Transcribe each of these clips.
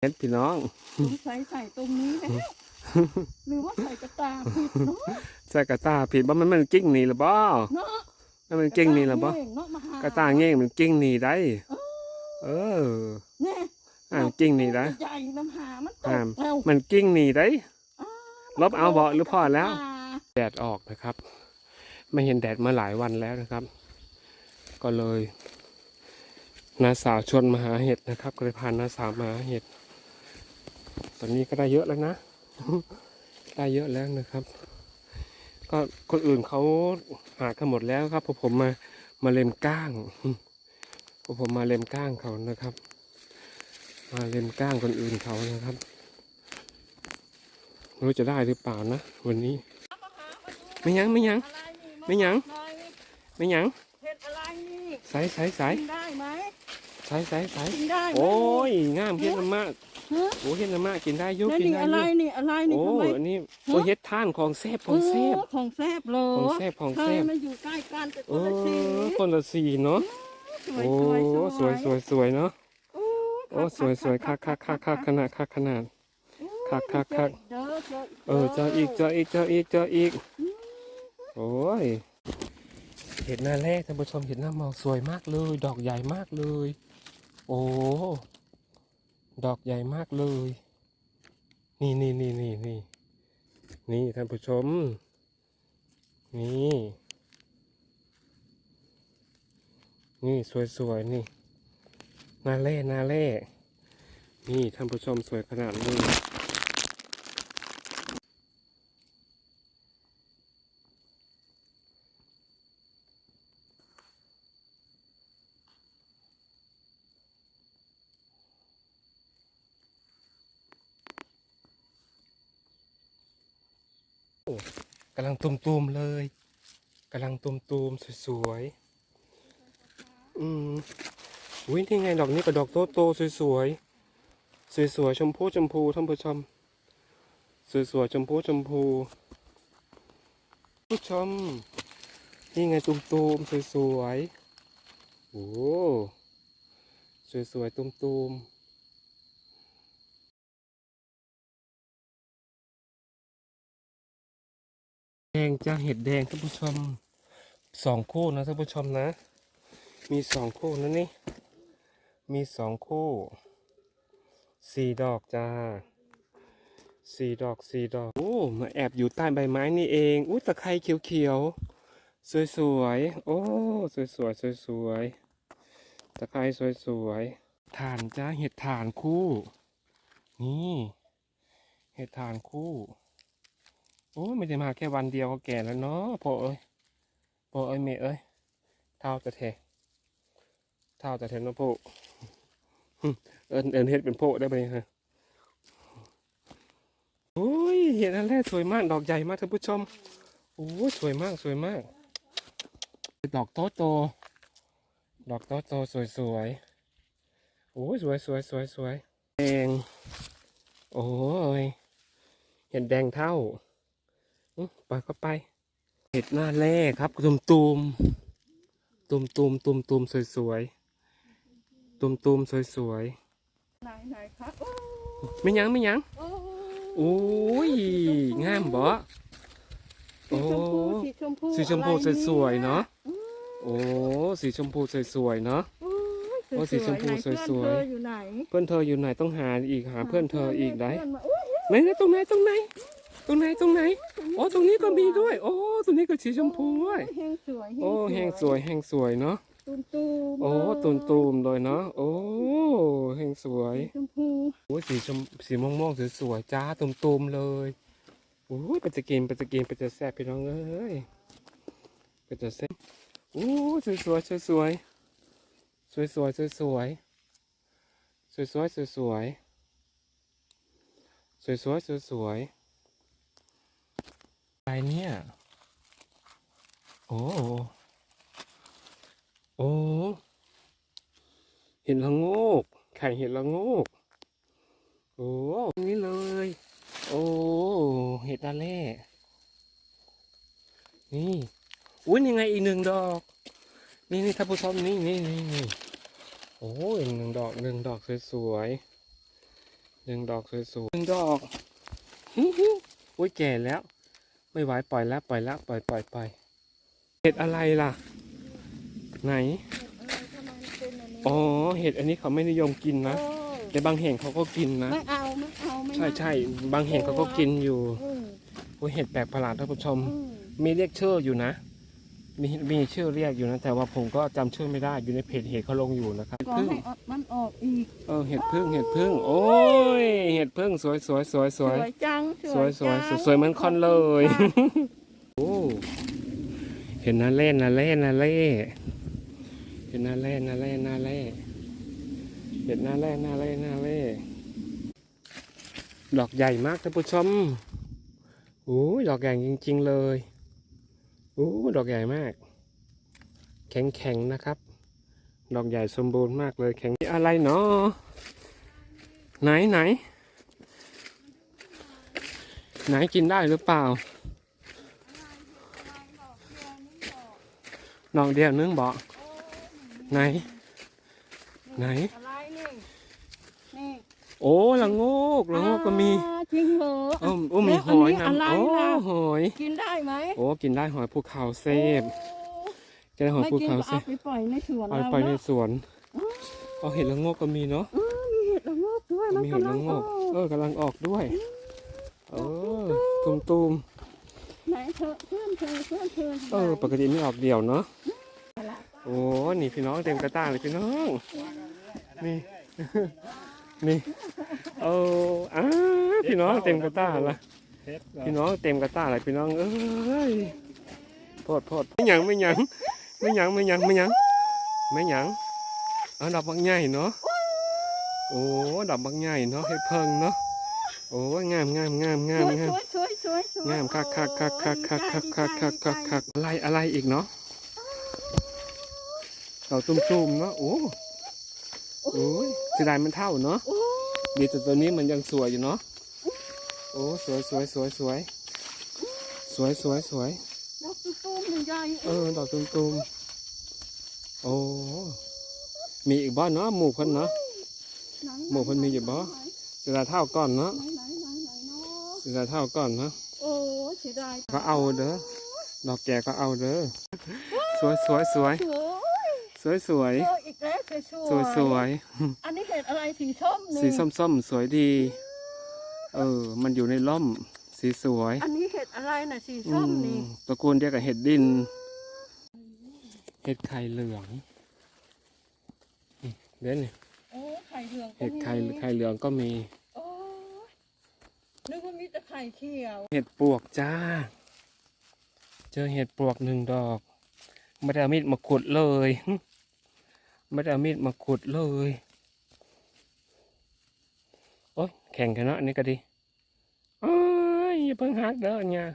เห็ดพี่น้องสงสัยใส่ตรงนี้แล้วหรือว่าใส่กระตาผิดเนาะใส่กระตาผิดบ่มันมันกิ้งหนีหรือบ่เนาะมันมันกิ้งหนีหรือบ่กระตาเนาะมาหากระตาเงี้ยมันกิ้งหนีได้ เออแน่อ่ามันกิ้งหนีได้ใหญ่น้ำหามันตอ่ากแล้วมันกิ้งหนีได้อ้าลบเอาเบาะหรือพอแล้วอ่าแดดออกนะครับ ไม่เห็นแดดมาหลายวันแล้วนะครับ ก็เลยน้าสาวชวนมาหาเห็ดนะครับ ก็เลยพาน้าสาวมาหาเห็ด ตอนนี้ก็ได้เยอะแล้วนะ ได้เยอะแล้วนะครับ ก็คนอื่นเขาหากันหมดแล้วครับพอผมมามาเล็มก้างพอผมมาเล็มก้างเขานะครับ มาเล็มก้างคนอื่นเขานะครับไม่รู้จะได้หรือเปล่านะวันนี้มาหามาดูไม่ยั้งไม่ยั้งอะไรนี่ไม่หยังหน่อยไม่หยังเห็ดอะไรนี่ใส่ใส่ใส่กินได้ไหมใส่ใส่ใส่กินได้ไหมโอ้ยงามเฮ็ดน้ำมากฮะ โอ้เฮ็ดน้ำมากกินได้อยุแล้วกินนี่ได้อะไรอยุนี่อะไรนี่โอ้ทำไม อันนี้โอ้เฮ็ดท่านของแซ่บของแซ่บโของแซ่บเลยของแซ่บของเธแซ่อบมาอยู่ใกล้กันแต่คโอ้นละสีคนละสีเนาะสวยโอ้สวยสวยสวยสวยเนาะโอ้โอ้สวยสวยคักคักคักคักขนาดคักขนาด คักคักคักเจอเจอเออเจออีกเจออีกเจออีกเจออีกโอ้ยเห็ดหน้าแรกท่านผู้ชมเห็ดหน้าเมาสวยมากเลย ดอกใหญ่มากเลย โอ้ ดอกใหญ่มากเลย นี่นี่นี่นี่นี่นี่ท่านผู้ชม นี่ นี่สวยๆนี่ นาเล่นาเล่ นี่ท่านผู้ชมสวยขนาดนี้ กำลังตุมๆเลยกำลังตุมๆสวยๆอืมอุ้ยนี่ไงดอกนี้กับดอกโตๆสวยๆสวยๆชมพูชมพูท่านผู้ชมสวยๆชมพูชมพูผู้ชมนี่ไงตุมๆสวยๆโอ้สวยๆตุมๆ แดงจ้าเห็ดแดงท่านผู้ชมสองคู่นะท่านผู้ชมนะ มีสองคู่นะนี่มีสองคู่สี่ดอกจ้าสี่ดอกสี่ดอกโอ้มาแอบอยู่ใต้ใบไม้นี่เองอุ้ยตะไคร้เขียวๆ สวยๆ โอ้สวยๆสวยๆตะไคร้สวยๆถ่านจ้าเห็ดถ่านคู่ นี่ เห็ดถ่านคู่ โอ้ไม่ได้มาแค่วันเดียวก็แก่แล้วเนาะพ่อเอ้ยพ่อเอ้ยเมย์เอ้ยเท่าแต่แทเท่าแต่แทเนะพ่อเอินเอินเฮ็ดเป็นโพได้ไหมฮะโอ้ยเห็นอันแรกสวยมาก ดอกใหญ่มากท่านผู้ชม โอ้สวยมากสวยมาก ดอกโตโต ดอกโตโตสวยสวยโอ้สวยสวยสวยสวยแดง โอ้ย เห็นแดงเท่า อืมไปก็ไป เห็ดหน้าแร่ครับตุมตุมตุมตุมตุมตุมสวยสวยตุมตุมสวยสวยไหนไหนครับโอ้ๆไม่ยั้งไม่ยั้งโอ้โอ้ยงามบ่โอ้สีชมพูสีชมพูอะไรสวยๆเนาะอืมโอ้สีชมพูสวยๆเนาะโอ้ยโอ้สีชมพูไหนเพื่อนสวยๆเธออยู่ไหนเพื่อนเธออยู่ไหนต้องหาอีกหาเพื่อนเธออีกได้เพื่นมาโอ้ยไหนไหนตรงไหนตรงไหน ตรงไหนตรงไหนโอ้ตรงนี้ก็มีด้วย โอ้ตรงนี้ก็สีชมพูด้วยแห้งสวยโอ้แห้งสวยแห้งสวยเนาะตูมตูมโอ้ตูมตูมๆเลยเนาะโอ้แห่งสวยสีชมพูโอ้สีชมสีม่วงม่วงๆสวยๆจ้าตูมตูมๆเลยโอ้ยไปจะกินไปจะกินไปจะแซ่บพี่น้องเอ้ยไปจะแซ่บโอ้สวยสวยสวยสวยสวยสวยสวยสวยสวยสวยสวยสวยสวยสวยสวยสวย อะไรเนี่ย โอ้ โอ้ เห็นละโงก ไข่เห็ดละโงก โอ้นี้เลย โอ้ เห็ดตาเล่ นี่ อุ้ยยังไงอีกหนึ่งดอก นี่นี่ท่านผู้ชมนี่นี่นี่นี่โอ้ยหนึ่งดอกหนึ่งดอกสวยๆหนึ่งดอกสวยๆหนึ่งดอกอุ้ยแก่แล้ว ไม่ไหวปล่อยแล้วปล่อยแล้วปล่อยปล่อยปล่อยเห็ดอะไรล่ะ ไหนอ๋อเห็ดอันนี้เขาไม่นิยมกินนะแต่บางแห่งเขาก็กินนะไม่เอาไม่เอาไม่ใช่ใช่บางแห่งเขาก็กินอยู่อืมโอ้ยเห็ดแปลกประหลาดท่านผู้ชมอืมมีเรียกชื่ออยู่นะ มีมีชื่อเรียกอยู่นะ แต่ว่าผมก็จำชื่อไม่ได้อยู่ในเพจเห็ดเขาลงอยู่นะครับก็พึ่งให้ออกมันออกอีกเออเห็ดพึ่งเห็ดพึ่งโอ้ยเห็ดพึ่งสวยสวยสวยสวย จังสวยสวยจังสวยเหมือนคอนเลยโอ้เห็นนาเล่นนาเล่นนาเล่เห็นนาเล่นนาเล่นนาเล่เห็นนาเล่นนาเล่นนาเล่ดอกใหญ่มากท่านผู้ชมโอ้ยดอกใหญ่จริง ๆ เลย โอ้ดอกใหญ่มาก แข็งๆนะครับ ดอกใหญ่สมบูรณ์มากเลยแข็งอะไรเนาะไหนไหน ไหนกินได้หรือเปล่าดอกเดียวนึงบอกไหน ไหนอะไรนี่นี่โอ้ละโงกละโงกก็มีอ่า จริงเหรอโอ้โอ้มีหอยแล้วอันนี้นำอะไรโอ้ล่ะหอยกินได้ไหมโอ้กินได้หอยภูเขาเซฟโอ้กินได้หอยไม่ภูกินเขาก็เซเอาฟไปปล่อยในสวนเอาเราไปในเนาะสวนเอาเห็ดละโงกก็มีเนาะเออมีเห็ดละโงกด้วยมันมีเห็ดกำลัละงโงออกกเออกำลังออกด้วยเออตุมตุมไหนเธอเพื่อนเธอเพื่อนเธอๆเออปกติไม่ออกเดี่ยวเนาะไปละโอ้นี่พี่น้องเต็มกระตาเลยพี่น้องนี่ นี่โอ้อ้าพี่น้องเต็มกระตาละพี่น้องเต็มกระตาเลยพี่น้องเอ้ยโพดโพดไม่หยังไม่หยังไม่หยังไม่หยังไม่หยังไม่หยังเอาดอกบักใหญ่เนาะโอ้ดอกบักใหญ่เนาะให้เพิ่งเนาะโอ้งามงามงามงามงามสวยสวยสวยสวยงามคักคักคักคักคักคักคักคักคักคักอะไรอะไรอีกเนาะเราตุ่มๆเนาะโอ้โอ้ย เสียดายมันเท่าเนาะโอ้ดีแต่ตัวนี้มันยังสวยอยู่เนาะโอ้สวยสวยสวยสวยสวยสวยสวยดอกตุ้มๆใหญ่เออดอกตุ่มๆโอ้มีอีกบ้านเนาะหมู่เพิ่นเนาะไหนหมู่เพิ่นมีอยู่บ่เสียดายเท่าก่อนเนาะไหนไหนไหนไหนเนาะเสียดายเท่าก่อนเนาะโอ้เสียดายก็เอาเด้อดอกแก่ก็เอาเด้อสวยสวยสวยสวยสวย สวยเจออีกแล้วสวยสวยสวยอันนี้เห็ดอะไรสีส้มนี่สีส้มๆ สวยดี เออ มันอยู่ในร่ม สีสวยอันนี้เห็ดอะไรน่ะสีอืส้มมนี่ตระกูลเดียวกับเห็ดดิน เห็ดไข่เหลืองนี่เด่นนี่โอ้ไข่เหลืองก็เห็ดไข่มีไข่เหลืองก็มี โอ้นึกว่ามีแต่ไข่เขียว เห็ดปวกจ้า เจอเห็ดปวกหนึ่งดอก ไม่ได้เอามีดมาขุดเลย ไม่ได้เอามีดมาขุดเลย โอ๊ยแข่งกันเนาะนนี้ก็ดีโอ้ยอย่าเพิ่งหักเด้อเนี่ย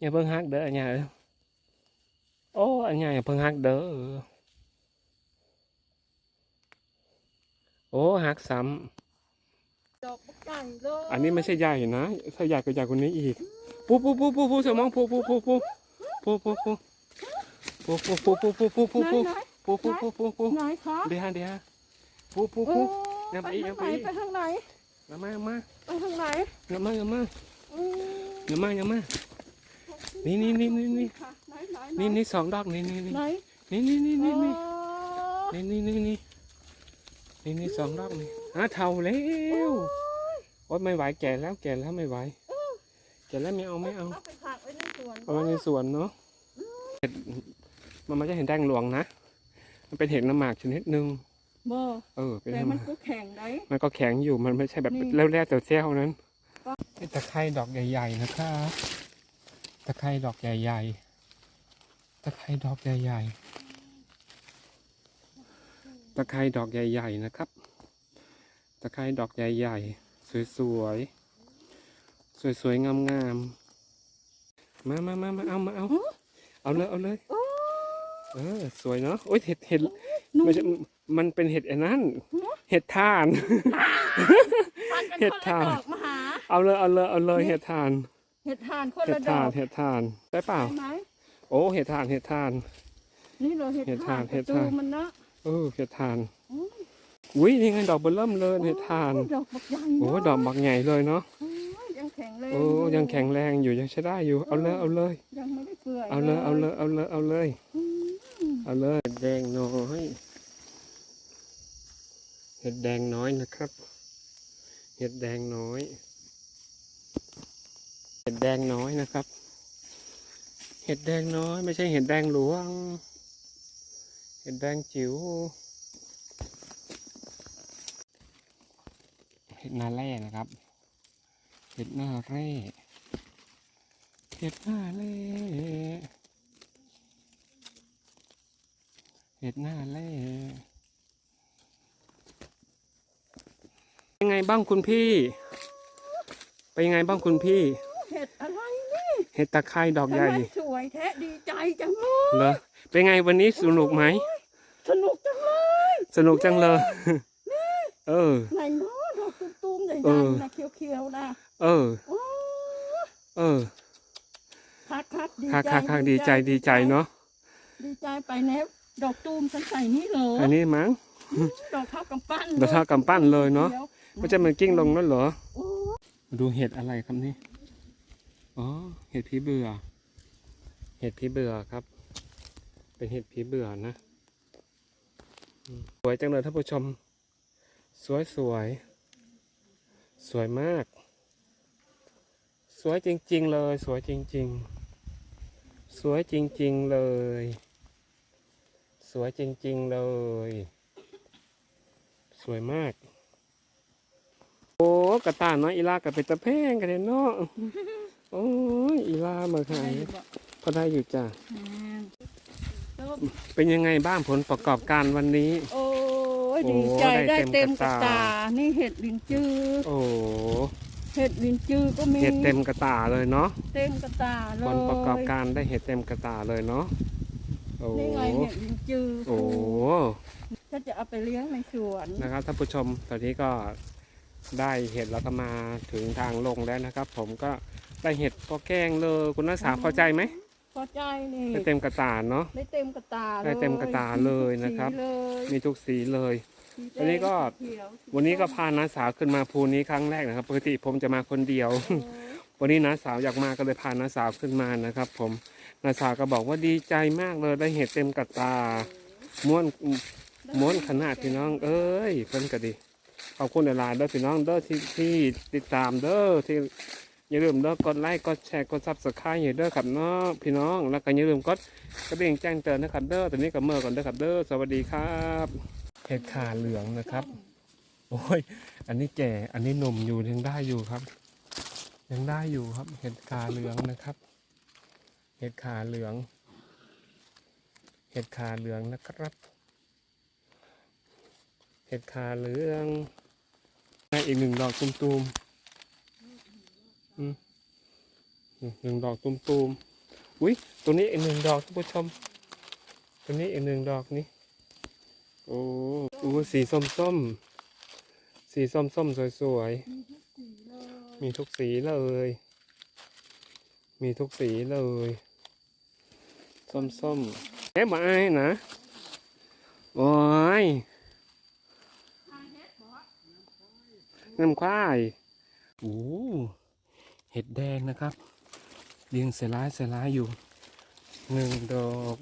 อย่าเพิ่งหักเด้อเนี่ยโอ้อันนี้อย่าเพิ่งหักเด้อโอ้หักซ้ำอันนี้ไม่ใช่ใหญ่นะ ถ้าใหญ่ก็ใหญ่กว่านี้อีกปูปูปูปูปุ๊บสมองปุ๊บปูปูปูปูปู ปูปูปูปูปูปูปูปูปูปูปูปูปูไหนคะเดี๋ยวเดี๋ยวปูปูโอ้ปูปอย่าไปทางอย่าไหไปนไปทางไหนอย่ามาอย่ามาไปทางไหนอย่ามาอย่ามาอืมอย่ามาอย่ามานี่นี่นี่นี่นี่ค่ะไหนไหนไหนี่นี่สองดอกนี่นี่นี่ไหนนี่นี่นี่นี่นี่อ๋อนี่นี่นี่นี่นี่นี่สองดอกนี่อะเท่าแล้วโอ๊ยไม่ไหวแก่แล้วแก่แล้วไม่ไหวแก่แล้วไม่เอาไม่เอาเอาไปฝากไว้ในสวนเนาะ มันไม่ใช่เห็ดแดงหลวงนะ มันเป็นเห็ดน้ำหมากชนิดหนึ่งบ่เออ เป็นแต่น้ำหมัมานกก็แข็งได้ มันก็แข็งอยู่ มันไม่ใช่แบบนี่ แล้วแร่แต่เซี่ยวนั้นก็นี่ตะไคร่ดอกใหญ่ ๆ นะครับ ตะไคร่ดอกใหญ่ ๆ ตะไคร่ดอกใหญ่ ๆ ตะไคร่ดอกใหญ่ ๆ นะครับ ตะไคร่ดอกใหญ่ ๆ สวยๆ สวยๆ งามๆ มามามามาเอา มาเอา เอาเลย เอาเลย โอ้ เออสวยเนาะโอ้ยเห็ดเห็ดหนุ่มไม่ใช่มันเป็นเห็ดไอ้นั่นเห็ดทานทานกันเห็ดคนละทานดอกมาหาเอาเลยเอาเลยเอาเลยเห็ดทาน เห็ดทานคนเห็ดละดทาอนกเห็ดทานได้เปล่าใช่ไหมโอ้เห็ดทานเห็ดทาน นี่เราเห็ดเห็ดทาทานนเห็ดประตูทานมันเนาะเออเห็ดทานอืมอุ้ยนี่ไงดอกเบลเริ่มเลยในทานโอ้ดอกบักใหญ่โอ้ดอกบักใหญ่เลยเนาะโอ้ยยังแข็งแรงโอ้ยังแข็งแรงอยู่ยังใช้ได้อยู่เอาเลยเอาเลยยังไม่ได้เปื่อยเอาเลยเอาเลยเอาเลยเอาเลยอืม เอาเลยเห็ดแดงน้อยเห็ดแดงน้อยนะครับ เห็ดแดงน้อย เห็ดแดงน้อยนะครับ เห็ดแดงน้อย ไม่ใช่เห็ดแดงหลวง เห็ดแดงจิ๋ว เห็ดนาแร่นะครับ เห็ดหน้าแร่ เห็ดหน้าแร่ เห็ดหน้าแร่เป็นไงบ้างคุณพี่ เป็นไงบ้างคุณพี่ เห็ดอะไรนี่เห็ดตะไคร้ดอกทำใหญ่ไมสวยแท้ดีใจจังเลยเหรอเป็นไงวันนี้สนุกไหม สนุกจังเลยสนุกจังเลย เออ ไหนเนาะดอกตุ้มๆใหญ่เออๆนะเขียวๆนะ เออโอ้เออคักคักๆดีค่ะใจค่ะค่ะดีใจดีใจเนาะดีใจไปแน่ ดอกตูมฉันใส่นี่เหรออันนี้มั้งดอกเท่ากำปั้นดอกเท่ากำปั้นเลยเนาะดี๋ยวมันจะมันกิ้งลงนั่นเหรอโอ้ดูเห็ดอะไรครับนี่อ๋อเห็ดผีเบื่อ เห็ดผีเบื่อครับ เป็นเห็ดผีเบื่อนะอืมสวยจังเลยท่านผู้ชม สวยสวยสวยมาก สวยจริง ๆ เลย สวยจริง ๆ สวยจริง ๆ เลยส วยจริง ๆ เลย สวยมาก โอ้กระตายน้อยอีลากับเป็นตะแพงกันเลยเนาะโอ้ยอีลามาขายได้บ่พอได้อยู่จ้ะอืมแล้วเป็นยังไงบ้างผลประกอบการวันนี้ โอ้ยโอ้ดีใจได้ได้เต็เต็มมกกระระตาตา นี่เห็ดลินจือโอ้เห็ดลินจือก็มีเห็ดเต็มกระตาเลยเนาะเต็มกระตาเลยผลประกอบการได้เห็ดเต็มกระตาเลยเนาะ โอ้นี่ไงเห็ดลินจือโอ้ถ้าจะเอาไปเลี้ยงในสวนนะครับท่านผู้ชมตอนนี้ก็ได้เห็ดแล้วก็มาถึงทางลงแล้วนะครับ ผมก็ได้เห็ดพอแกงเลยคุณนักศึกษาพอใจไหมพอใจนี่ได้เต็มกระตาเนาะได้เต็มกระตาได้เต็มกระตาเลยนะครับสีเลยมีทุกสีเลยสีแดงวันนี้ก็สีเขียวสีวันนี้ก็ส้มพาน้าสาวขึ้นมาภูนี้ครั้งแรกนะครับ ปกติผมจะมาคนเดียวโอ้วันนี้น้าสาวอยากมาก็เลยพาน้าสาวขึ้นมานะครับ ผม นาสาวก็บอกว่าดีใจมากเลยได้เห็ดเต็มกระตาม้วนม้วนขนาดพี่น้อง เอ้ยเพิ่นก็ดีขอบคุณหลายๆเด้อพี่น้องเด้อที่ที่ติดตามเด้อที่อย่าลืมเด้อกดไลค์กดแชร์กดซับสไครต์อย่าเด้อครับเนาะพี่น้องแล้วก็อย่าลืมกดกระดิ่งแจ้งเตือนนะครับเด้อตอนนี้กับเมื่อก่อนเด้อครับเด้อสวัสดีครับเห็ดขาเหลืองนะครับ โอ้ยอันนี้แก่อันนี้หนุ่มอยู่ยังได้อยู่ครับ ยังได้อยู่ครับเห็ดขาเหลืองนะครับ เห็ดขาเหลือง เห็ดขาเหลืองนะครับ เห็ดขาเหลืองได้อีกหนึ่งดอกตุมๆอืมหนึ่งดอกตุมๆอุ้ยตัวนี้อีกหนึ่งดอกท่านผู้ชม ตัวนี้อีกหนึ่งดอกนี้โอ้โอ้สีส้มๆสีส้มๆสวยๆ มีทุกสีเลย มีทุกสีเลย ส้มๆแอบมาไอ้นะ โอ้ยน้ำควายโอ้เห็ดแดงนะครับ เรียงเสลายเสลายอยู่หนึ่งดอก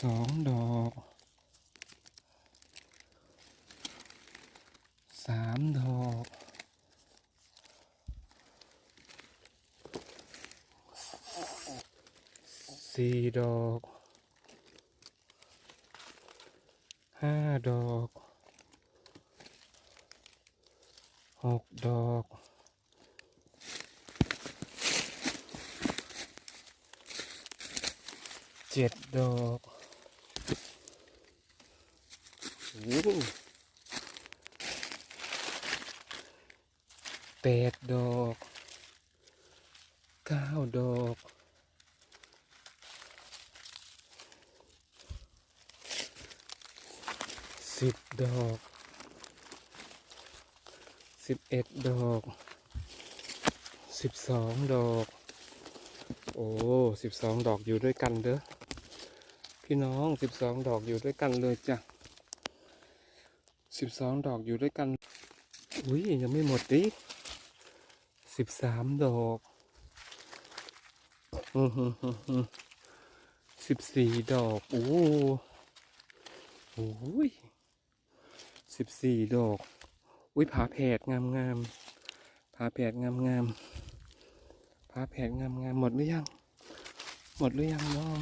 สองดอก สามดอก สี่ดอกห้าดอกหกดอกเจ็ดดอกโอ้โหแปดดอกเก้าดอก สิบดอกสิบเอ็ดดอกสิบสองดอก โอ้สิบสองดอกอยู่ด้วยกันเด้อพี่น้องสิบสองดอกอยู่ด้วยกันเลยจ้ะสิบสองดอกอยู่ด้วยกัน อุ้ยยังไม่หมดดิสิบสามดอกอือหือหือหือสิบสี่ดอก โอ้โหโอ้ย สิบสี่ดอก อุ้ยผาแผดงามงามผาแผดงามงามผาแผดงามงามหมดหรือยัง หมดหรือยังเนาะ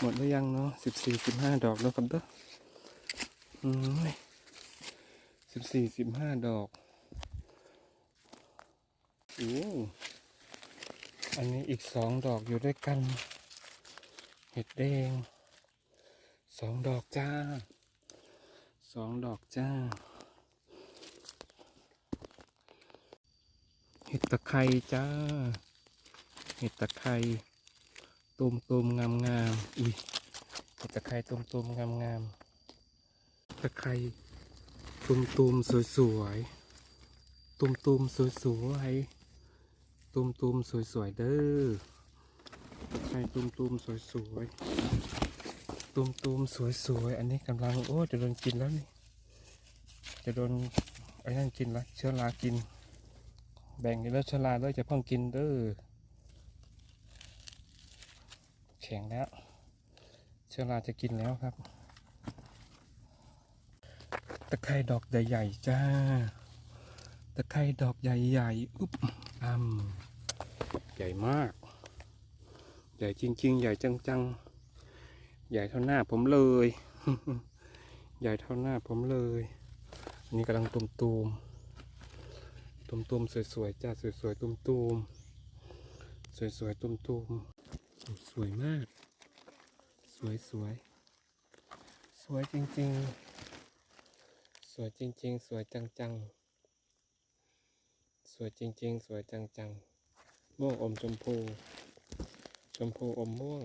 หมดหรือยังเนาะสิบสี่สิบห้าดอกแล้วครับเด้ออืมสิบสี่สิบห้าดอกโอ้อันนี้อีกสองดอกอยู่ด้วยกัน เห็ดแดงสองดอกจ้า สองดอกจ้า เห็ดตะไคร้จ้า เห็ดตะไคร้ตุมตุมงามงามอุ้ยเห็ดตะไคร้ตุมตุมงามงามตะไคร้ตุมตุมสวยสวยตุมตุมสวยสวยตุมตุมสวยสวยเด้อตะไคร้ตุมตุมสวยสวย ตุมตุมสวยสวยๆอันนี้กำลังโอ้จะโดนกินแล้วนี่ จะโดนไอ้นั่นกินละเชื้อรากิน แบ่งกันแล้วฉลาดเลยจะเพิ่งกินเด้อแข็งแล้ว เชื้อราจะกินแล้วครับ ตะไคร่ดอกใหญ่ๆจ้า ตะไคร่ดอกใหญ่ๆอุ๊บอ่ำใหญ่มาก ใหญ่จริง ๆ ใหญ่จังๆ ใหญ่เท่าหน้าผมเลย ใหญ่เท่าหน้าผมเลย อันนี้กำลังตุมๆตุมตุมๆสวยๆจ้าสวยๆตุมตุมๆสวยๆตุมตุมๆสวยมาก สวยสวยๆสวยจริงๆ สวยจริง ๆ สวยจังๆ สวยจริง ๆ สวยจังๆ ม่วงอมชมพู ชมพูอมม่วง